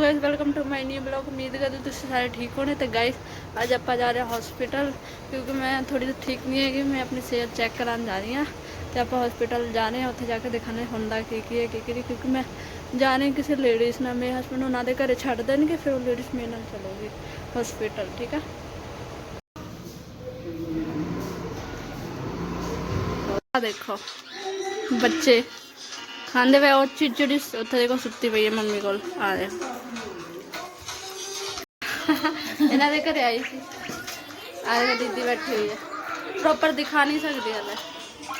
Hello guys welcome to my new blog ਉਮੀਦ ਕਰਦੇ ਤੁਸੀਂ ਸਾਰੇ ਠੀਕ ਹੋਣੇ ਤੇ ਗਾਇਸ ਅੱਜ ਆਪਾਂ ਜਾ ਰਹੇ ਹਾਂ ਹਸਪੀਟਲ ਕਿਉਂਕਿ ਮੈਂ ਥੋੜੀ ਜਿਹੀ ਠੀਕ ਨਹੀਂ ਹੈਗੀ ਮੈਂ ਆਪਣੀ ਸਿਹਤ ਚੈੱਕ ਕਰਾਉਣ ਜਾ ਰਹੀ ਹਾਂ ਤੇ ਆਪਾਂ ਹਸਪੀਟਲ ਜਾਣੇ ਆ ਉੱਥੇ ਜਾ ਕੇ ਦੇਖਾਂਗੇ ਹੁੰਦਾ ਕੀ ਕੀ ਹੈ ਕੀ ਕੀ ਨਹੀਂ ਕਿਉਂਕਿ ਮੈਂ ਜਾਣੇ ਕਿਸੇ ਲੇਡੀਜ਼ ਨਾਲ ਮੇਰੇ ਹਸਬੰਡ ਉਹਨਾਂ ਦੇ ਘਰੇ ਛੱਡ ਦੇਣਗੇ ਫਿਰ ਉਹ ਲੇਡੀਜ਼ ਮੇਰੇ ਨਾਲ ਚਲੋਗੀ ਹਸਪੀਟਲ ਠੀਕ ਆ ਆ ਦੇਖੋ ਬੱਚੇ ਖਾਂਦੇ ਪਏ ਉਹ ਚੀਜ਼ ਜਿਹੜੀ ਉੱਥੇ ਦੇਖੋ ਸੁੱਤੀ ਪਈ ਹੈ ਮੰਮੀ ਕੋਲ ਆ ਦੇ ਇਹਨਾਂ ਦੇ ਘਰੇ ਆਈ ਸੀ। ਆ ਦੀਦੀ ਬੈਠੀ ਹੋਈ ਹੈ। ਪ੍ਰੋਪਰ ਦਿਖਾ ਨਹੀਂ ਸਕਦੀ ਹਲੇ।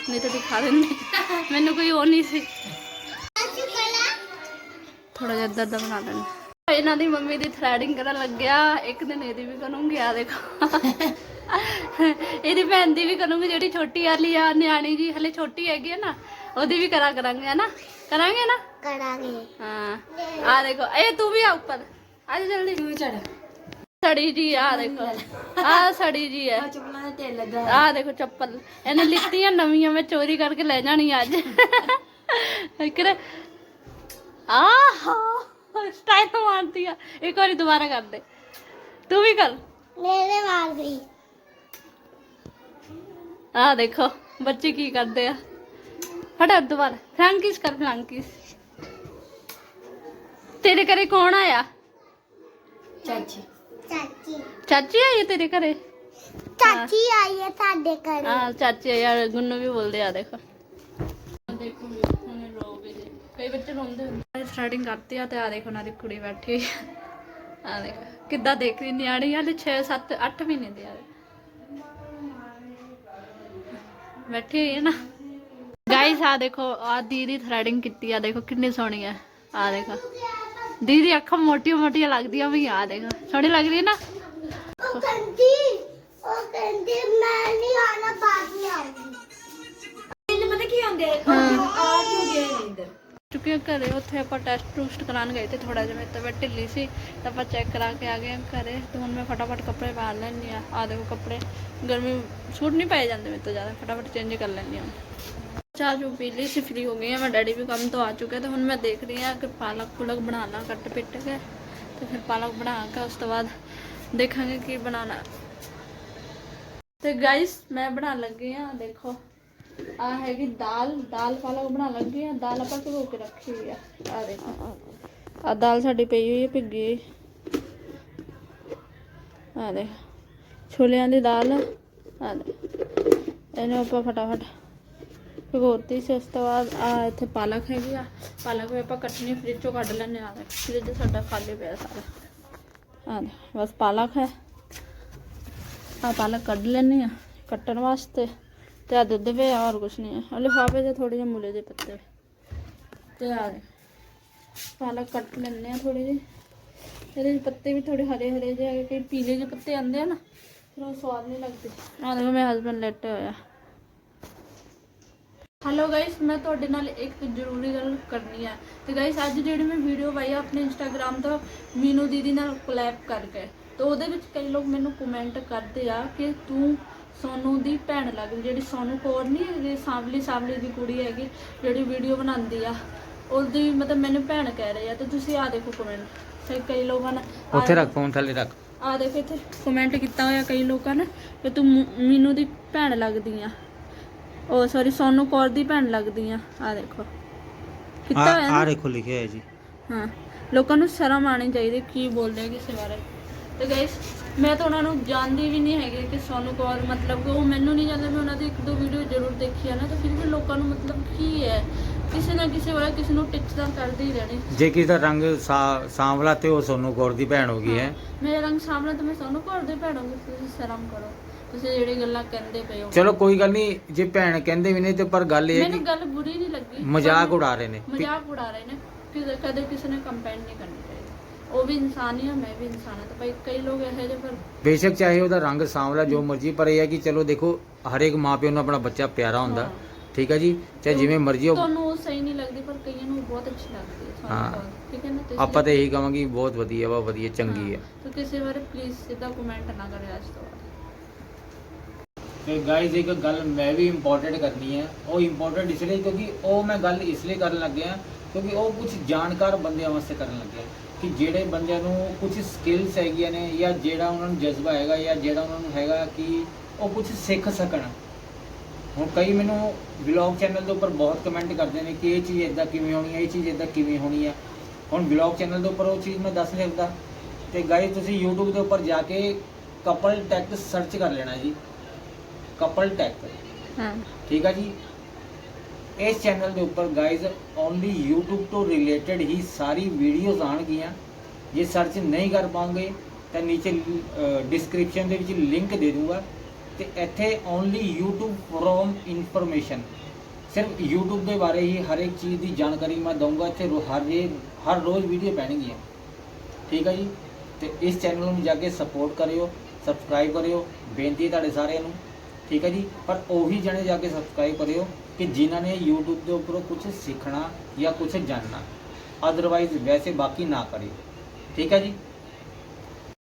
ਨਹੀਂ ਤਾਂ ਦਿਖਾ ਦਿੰਦੀ। ਮੈਨੂੰ ਕੋਈ ਉਹ ਨਹੀਂ ਸੀ। ਥੋੜਾ ਜਿਹਾ ਇੱਦਾਂ ਦਾ ਬਣਾ ਲੈਂਦੇ ਇਹਨਾਂ ਦੀ ਮੰਮੀ ਦੀ ਥ੍ਰੈਡਿੰਗ ਕਰਨ ਲੱਗਿਆ। ਇੱਕ ਦਿਨ ਇਹਦੀ ਵੀ ਕਰੂੰਗੀ ਆ ਦੇਖੋ। ਇਹਦੀ ਭੈਣ ਦੀ ਵੀ ਕਰੂੰਗੀ ਜਿਹੜੀ ਛੋਟੀ ਵਾਲੀ ਆ ਨਿਆਣੀ ਜੀ ਹਲੇ ਛੋਟੀ ਹੈਗੀ ਹੈ ਨਾ ਉਹਦੀ ਵੀ ਕਰਾ ਕਰਾਂਗੇ ਹੈ ਨਾ? ਕਰਾਂਗੇ ਨਾ? ਕਰਾਂਗੇ। ਹਾਂ। ਆ ਦੇਖੋ ਇਹ ਤੂੰ ਵੀ ਆ ਉੱਪਰ। ਆ ਜਾ ਜਲਦੀ। ਤੂੰ ਚੜ ਸੜੀ ਜੀ ਆ ਦੇਖੋ। ਆ ਸੜੀ ਜੀ ਹੈ ਚਪਲਾਂ ਦੇ ਢੇਰ ਲੱਗਾ ਆ ਦੇਖੋ ਚੱਪਲ। ਇਹਨੇ ਲਿੱਤੀਆਂ ਨਵੀਆਂ ਮੈਂ ਚੋਰੀ ਕਰਕੇ ਲੈ ਜਾਣੀ ਅੱਜ। ਕਿਰੇ ਆਹਾ! ਸਟਾਈਲ ਮਾਰਦੀ ਆ। ਇੱਕ ਵਾਰੀ ਦੁਬਾਰਾ ਕਰ ਦੇ। ਤੂੰ ਵੀ ਕਰ। ਮੇਰੇ ਮਾਰ ਗਈ ਆ ਦੇਖੋ ਬੱਚੇ ਕੀ ਕਰਦੇ ਆ। ਫਟਾਫਟ ਦੁਬਾਰਾ। ਫਰੈਂਕਿਸ ਕਰ ਫਰੈਂਕਿਸ। ਤੇਰੇ ਘਰੇ ਕੌਣ ਆਇਆ? ਚਾਚੀ। ਚਾਚੀ। ਚਾਚੀ ਆਈ ਹੈ ਤੇਰੇ ਘਰੇ? ਚਾਚੀ ਆਈ ਹੈ ਸਾਡੇ ਘਰ। ਆ ਚਾਚੀ ਯਾਰ ਗੁੰਨੂ ਵੀ ਬੋਲਦੇ ਆ ਦੇਖੋ। ਦੇਖੋ ਹੁਣੇ ਰੋਵੇ ਜੇ ਕਈ ਬੱਚੇ ਰੋਂਦੇ ਹੁੰਦੇ ਸਟਾਰਟਿੰਗ ਕਰਤੀ ਆ ਤੇ ਆ ਦੇਖੋ ਉਹਨਾਂ ਦੀ ਕੁੜੀ ਬੈਠੀ ਹੋਈ ਆ। ਆ ਦੇਖੋ ਕਿੱਦਾਂ ਦੇਖ ਰਹੀ ਨਿਆਣੀ ਹਾਲੇ 6 7 8 ਮਹੀਨੇ ਦੀ ਆ। ਬੈਠੀ ਹੋਈ ਹੈ ਨਾ। ਗਾਇਸ ਆ ਦੇਖੋ ਆ ਦੀਦੀ ਥ੍ਰੈਡਿੰਗ ਕੀਤੀ ਆ ਦੇਖੋ ਕਿੰਨੀ ਸੋਹਣੀ ਹੈ ਆ ਦੇਖੋ। ਦੀਦੀ ਅੱਖਾਂ ਮੋਟੀਆਂ ਮੋਟੀਆਂ ਲੱਗਦੀਆਂ ਵੀ ਆ ਦੇਖੋ। ਸੋਹਣੀ ਲੱਗ ਰਹੀ ਹੈ ਨਾ? ਉਹ ਕਹਿੰਦੀ ਉਹ ਕਹਿੰਦੀ ਮੈਂ ਨਹੀਂ ਆਣਾ ਬਾਅਦ में ਆਉਂਗੀ। ਇਹਨੂੰ ਪਤਾ ਕੀ ਆਉਂਦੇ ਆ? ਕਿਉਂ ਗਏ ਨੀਂਦਰ ਚੁੱਕੇ ਘਰੇ ਉੱਥੇ ਆਪਾਂ ਟੈਸਟ ਟੂਸਟ ਕਰਾਉਣ ਗਏ ਤੇ ਥੋੜਾ ਜਿਹਾ ਮੇਰੇ ਤਬੀਅਤ ਢਿੱਲੀ ਸੀ ਤਾਂ ਆਪਾਂ ਚੈੱਕ ਕਰਾ ਕੇ ਆ ਗਏ ਘਰੇ। ਤੇ ਹੁਣ ਮੈਂ ਫਟਾਫਟ ਕੱਪੜੇ ਪਾ ਲੈਂਦੀ ਆ ਆ ਦੇਖੋ ਕੱਪੜੇ ਗਰਮੀ ਸੂਟ ਨਹੀਂ ਪਾਏ ਜਾਂਦੇ ਮੇਰੇ ਤੋਂ ਜ਼ਿਆਦਾ ਫਟਾਫਟ ਚੇਂਜ ਕਰ ਲੈਂਦੀ ਹਾਂ। ਚਾਹ ਜੋ ਪੀ ਲਈ ਸੀ ਫ੍ਰੀ ਹੋ ਗਈ ਹਾਂ, ਮੈਂ ਡੈਡੀ ਵੀ ਕੰਮ ਤੋਂ ਆ ਚੁੱਕੇ ਤੇ ਹੁਣ ਮੈਂ ਦੇਖ ਰਹੀ ਹਾਂ ਕਿ ਪਾਲਕ ਪੁਲਕ ਬਣਾ ਲਾਂ ਕੱਟ ਪਿੱਟ ਕੇ ਤੇ ਫਿਰ ਪਾਲਕ ਬਣਾ ਕੇ ਉਸ ਤੋਂ ਬਾਅਦ ਦੇਖਾਂਗੇ ਕੀ ਬਣਾਉਣਾ ਤੇ ਗਾਇਸ ਮੈਂ ਬਣਾਉਣ ਲੱਗੀ ਆ ਦੇਖੋ ਆ ਹੈਗੀ ਦਾਲ ਦਾਲ ਪਾਲਕ ਬਣਾ ਲੱਗੀ ਆ ਦਾਲ ਆਪਾਂ ਭਿਗੋ ਕੇ ਰੱਖੀ ਹੋਈ ਆ ਆ ਦੇਖੋ ਆ ਦਾਲ ਸਾਡੀ ਪਈ ਹੋਈ ਹੈ ਭਿੱਗੀ ਹੋਈ। ਆ ਦੇ ਛੋਲਿਆਂ ਦੀ ਦਾਲ ਆ ਦੇ ਇਹਨੂੰ ਆਪਾਂ ਫਟਾਫਟ ਭਿਗੋਤੀ ਸੀ ਉਸ ਤੋਂ ਬਾਅਦ ਆ ਇੱਥੇ ਪਾਲਕ ਹੈਗੀ ਆ। ਪਾਲਕ ਵੀ ਆਪਾਂ ਕੱਟਣੀ ਫ੍ਰਿਜ ਚੋਂ ਕੱਢ ਲੈਣੇ ਆ ਫ੍ਰਿਜ ਸਾਡਾ ਖਾਲੀ ਪਿਆ ਸਾਰਾ। ਆ ਦੇ, ਬਸ ਪਾਲਕ ਹੈ। ਆ ਪਾਲਕ ਕੱਢ ਲੈਣੇ ਆ ਕੱਟਣ ਵਾਸਤੇ। ਤੇ ਆ ਦੁੱਧ ਪਿਆ, ਹੋਰ ਕੁਛ ਨਹੀਂ ਹੈ। ਹਲੇ ਲਿਫਾਫੇ ਦੇ ਥੋੜੇ ਜਿਹੇ ਮੁੱਲੇ ਦੇ ਪੱਤੇ। ਤੇ ਆ ਦੇ, ਪਾਲਕ ਕੱਟ ਲੈਣੇ ਆ ਥੋੜੀ ਜਿਹੀ। ਇਹਦੇ ਵਿੱਚ ਪੱਤੇ ਵੀ ਥੋੜੇ ਹਰੇ ਹਰੇ ਜਿਹੇ ਹੈਗੇ ਕਈ ਪੀਲੇ ਜਿਹੇ ਪੱਤੇ ਆਉਂਦੇ ਆ ਨਾ, ਫਿਰ ਉਹ ਸਵਾਦ ਨਹੀਂ ਲੱਗਦੇ। ਆ ਦੇਖੋ, ਮੇਰੇ ਹਸਬੰਡ ਲੈਟੇ ਹੋਇਆ। ਹੈਲੋ ਗਾਇਸ ਮੈਂ ਤੁਹਾਡੇ ਨਾਲ ਇੱਕ ਜ਼ਰੂਰੀ ਗੱਲ ਕਰਨੀ ਹੈ ਤੇ ਗਾਇਸ ਅੱਜ ਜਿਹੜੀ ਮੈਂ ਵੀਡੀਓ ਪਾਈ ਆ ਆਪਣੇ ਇੰਸਟਾਗ੍ਰam ਤੋਂ ਮੀਨੂ ਦੀਦੀ ਨਾਲ ਕੋਲੈਬ ਕਰਕੇ। ਤੇ ਉਹਦੇ ਵਿੱਚ ਕਈ ਲੋਕ ਮੈਨੂੰ ਕਮੈਂਟ ਕਰਦੇ ਆ ਕਿ ਤੂੰ ਸੋਨੂ ਦੀ ਭੈਣ ਲੱਗਦੀ ਜਿਹੜੀ ਸੋਨੂ ਕੌਰ ਨਹੀਂ ਹੈਗੀ ਸਾਵਲੀ ਸਾਵਲੀ ਦੀ ਕੁੜੀ ਹੈਗੀ ਜਿਹੜੀ ਵੀਡੀਓ ਬਣਾਉਂਦੀ ਆ। ਉਹਦੀ ਮਤਲਬ ਮੈਨੂੰ ਭੈਣ ਕਹਿ ਰਹੇ ਆ ਤੇ ਤੁਸੀਂ ਆ ਦੇਖੋ ਕਮੈਂਟ ਤੇ ਕਈ ਲੋਕਾਂ ਨੇ ਉੱਥੇ ਰੱਖ ਫੋਨ ਥੱਲੇ ਰੱਖ। ਆ ਦੇਖੋ ਇੱਥੇ ਕਮੈਂਟ ਕੀਤਾ ਹੋਇਆ ਕਈ ਲੋਕਾਂ ਨੇ ਕਿ ਤੂੰ ਮੀਨੂ ਦੀ ਭੈਣ ਲੱਗਦੀ ਆ। ਉਹ ਸੌਰੀ ਸੋਨੂ ਕੌਰ ਦੀ ਭੈਣ ਲੱਗਦੀ ਆ ਆ ਦੇਖੋ। ਕੀਤਾ ਹੋਇਆ ਆ ਨਾ? ਦੇਖੋ ਲਿਖਿਆ ਹੈ ਜੀ। ਹਾਂ। ਲੋਕਾਂ ਨੂੰ ਸ਼ਰਮ ਆਣੀ ਚਾਹੀਦੀ ਕੀ ਬੋਲਦੇ ਆ ਕਿਸੇ ਬਾਰੇ। ਤੇ ਗਾਇਸ ਮੈਂ ਤਾਂ ਉਹਨਾਂ ਨੂੰ ਜਾਣਦੀ ਵੀ ਨਹੀਂ ਹੈਗੀ ਕਿ ਸੋਨੂ ਕੌਰ ਮਤਲਬ ਕਿ ਉਹ ਮੈਨੂੰ ਨਹੀਂ ਜਾਣਦੇ ਮੈਂ ਉਹਨਾਂ ਦੀ ਇੱਕ ਦੋ ਵੀਡੀਓ ਜ਼ਰੂਰ ਦੇਖੀ ਆ ਨਾ ਤਾਂ ਫਿਰ ਵੀ ਲੋਕਾਂ ਨੂੰ ਮਤਲਬ ਕੀ ਹੈ? ਕਿਸੇ ਨਾ ਕਿਸੇ ਵਾਲਾ ਕਿਸੇ ਨੂੰ ਟਿੱਚ ਤਾਂ ਕਰਦੀ ਹੀ ਰਹਿਣੀ। ਜੇ ਕਿਸੇ ਦਾ ਰੰਗ ਸਾ- ਸਾਂਵਲਾ ਤੇ ਉਹ ਸੋਨੂ ਗੌਰ ਦੀ ਭੈਣ ਹੋ ਗਈ ਹੈ। ਮੇਰਾ ਰੰਗ ਸਾਹਮਣੇ ਤਾਂ ਮੈਂ ਸੋਨੂ ਕੌਰ ਦੇ ਭੈਣ ਹੋਊਗੀ ਤੁਸੀਂ ਸ਼ਰਮ ਕਰੋ। ਤੁਸੀਂ ਜਿਹੜੀ ਗੱਲਾਂ ਕਹਿੰਦੇ ਪਏ ਹੋ। ਚਲੋ ਕੋਈ ਗੱਲ ਨਹੀਂ ਜੇ ਭੈਣ ਕਹਿੰਦੇ ਵੀ ਨਹੀਂ ਤੇ ਪਰ ਗੱਲ ਇਹ ਹੈ ਮੈਨੂੰ ਕਿ ਗੱਲ ਬੁਰੀ ਨਹੀਂ ਲੱਗੀ। ਮਜ਼ਾਕ ਉਡਾ ਰਹੇ ਨੇ। ਮਜ਼ਾਕ ਉਡਾ ਰਹੇ ਨੇ। ਕਿ ਕਦੇ ਕਿਸੇ ਨੇ ਕੰਪੇਨ ਨਹੀਂ ਕਰਨੀ ਚਾਹੀਦੀ। ਉਹ ਵੀ ਇਨਸਾਨ ਹੀ ਆ ਮੈਂ ਵੀ ਇਨਸਾਨ ਹਾਂ ਤਾਂ ਭਾਈ ਕਈ ਲੋਕ ਇਹੋ ਜਿਹੇ ਪਰ ਬੇਸ਼ੱਕ ਚਾਹੇ ਉਹਦਾ ਰੰਗ ਸਾਂਵਲਾ ਜੋ ਮਰਜ਼ੀ ਪਰ ਇਹ ਹੈ ਕਿ ਚਲੋ ਦੇਖੋ ਹਰੇਕ ਮਾਪਿਓ ਨੂੰ ਆਪਣਾ ਬੱਚਾ ਪਿਆਰਾ ਹੁੰਦਾ। ਹਾਂ। ਠੀਕ ਹੈ ਜੀ? ਚਾਹੇ ਜਿਵੇਂ ਮਰਜ਼ੀ ਉਹ ਤੁਹਾਨੂੰ ਉਹ ਸਹੀ ਨਹੀਂ ਲੱਗਦੀ ਪਰ ਕਈਆਂ ਨੂੰ ਬਹੁਤ ਅੱਛੀ ਲੱਗਦੀ ਹੈ ਹਾਂ। ਠੀਕ ਹੈ ਨਾ? ਤੇ ਆਪਾਂ ਤਾਂ ਇਹੀ ਕਹਾਂਗੇ ਬਹੁਤ ਵਧੀਆ ਵਾ ਵਧੀਆ ਚੰਗੀ ਹੈ। ਤਾਂ ਕਿਸੇ ਬਾਰੇ ਪਲੀਜ਼ ਸਿੱਧਾ ਕਮੈਂਟ ਨਾ ਕਰਿਓ ਅੱਜ ਤੋਂ ਬਾਅਦ। ਤੇ ਗਾਇਜ਼ ਇੱਕ ਗੱਲ ਮੈਂ ਵੀ ਇੰਪੋਰਟੈਂਟ ਕਰਨੀ ਹੈ। ਉਹ ਇੰਪੋਰਟੈਂਟ ਇਸ ਲਈ ਕਿਉਂਕਿ ਉਹ ਮੈਂ ਗੱਲ ਇਸ ਲਈ ਕਰਨ ਲੱਗਿਆ ਕਿਉਂਕਿ ਉਹ ਕੁਝ ਜਾਣਕਾਰ ਬੰਦਿਆਂ ਵਾਸਤੇ ਕਰਨ ਲੱਗਿਆ ਕਿ ਜਿਹੜੇ ਬੰਦਿਆਂ ਨੂੰ ਕੁਝ ਸਕਿੱਲਸ ਹੈਗੀਆਂ ਨੇ ਜਾਂ ਜਿਹੜਾ ਉਹਨਾਂ ਨੂੰ ਜਜ਼ਬਾ ਹੈਗਾ ਜਾਂ ਜਿਹੜਾ ਉਹਨਾਂ ਨੂੰ ਹੈਗਾ ਕਿ ਉਹ ਕੁਝ ਸਿੱਖ ਸਕਣ। ਹੁਣ ਕਈ ਮੈਨੂੰ ਵਲੌਗ ਚੈਨਲ ਦੇ ਉੱਪਰ ਬਹੁਤ ਕਮੈਂਟ ਕਰਦੇ ਨੇ ਕਿ ਇਹ ਚੀਜ਼ ਇਦਾਂ ਕਿਵੇਂ ਹੋਣੀ ਹੈ, ਇਹ ਚੀਜ਼ ਇਦਾਂ ਕਿਵੇਂ ਹੋਣੀ ਹੈ। ਹੁਣ ਵਲੌਗ ਚੈਨਲ ਦੇ ਉੱਪਰ ਉਹ ਚੀਜ਼ ਮੈਂ ਦੱਸ ਨਹੀਂ ਸਕਦਾ। ਤੇ ਗਾਇਸ ਤੁਸੀਂ YouTube ਦੇ ਉੱਪਰ ਜਾ ਕੇ ਕਪਲ ਟੈਕ ਸਰਚ ਕਰ ਲੈਣਾ ਜੀ। ਕਪਲ ਟੈਕ ਹਾਂ। ਠੀਕ ਆ ਜੀ? ਇਸ ਚੈਨਲ ਦੇ ਉੱਪਰ ਗਾਇਜ਼ ਓਨਲੀ YouTube ਤੋਂ ਰਿਲੇਟਡ ਹੀ ਸਾਰੀ ਵੀਡੀਓਜ਼ ਆਣਗੀਆਂ। ਜੇ ਸਰਚ ਨਹੀਂ ਕਰ ਪਾਉਂਗੇ ਤਾਂ ਨੀਚੇ ਡਿਸਕ੍ਰਿਪਸ਼ਨ ਦੇ ਵਿੱਚ ਲਿੰਕ ਦੇ ਦੂੰਗਾ। ਤੇ ਇੱਥੇ ਓਨਲੀ YouTube ਫਰੋਮ ਇਨਫੋਰਮੇਸ਼ਨ ਸਿਰਫ YouTube ਦੇ ਬਾਰੇ ਹੀ ਹਰ ਇੱਕ ਚੀਜ਼ ਦੀ ਜਾਣਕਾਰੀ ਮੈਂ ਦਊਂਗਾ। ਇੱਥੇ ਹਰ ਹਰ ਰੋਜ਼ ਵੀਡੀਓ ਪੈਣਗੀਆਂ। ਠੀਕ ਆ ਜੀ? ਤੇ ਇਸ ਚੈਨਲ ਨੂੰ ਜਾ ਕੇ ਸਪੋਰਟ ਕਰਿਓ ਸਬਸਕ੍ਰਾਈਬ ਕਰਿਓ। ਬੇਨਤੀ ਹੈ ਤੁਹਾਡੇ ਸਾਰਿਆਂ ਨੂੰ। ਠੀਕ ਹੈ ਜੀ, ਪਰ ਉਹੀ ਜਣੇ ਜਾ ਕੇ ਸਬਸਕ੍ਰਾਈਬ ਕਰਿਓ ਕਿ ਜਿਨ੍ਹਾਂ ਨੇ YouTube ਦੇ ਉੱਪਰੋਂ ਕੁਝ ਸਿੱਖਣਾ ਜਾਂ ਕੁਝ ਜਾਣਨਾ। ਅਦਰਵਾਈਜ਼ ਵੈਸੇ ਬਾਕੀ ਨਾ ਕਰਿਓ। ਠੀਕ ਹੈ ਜੀ?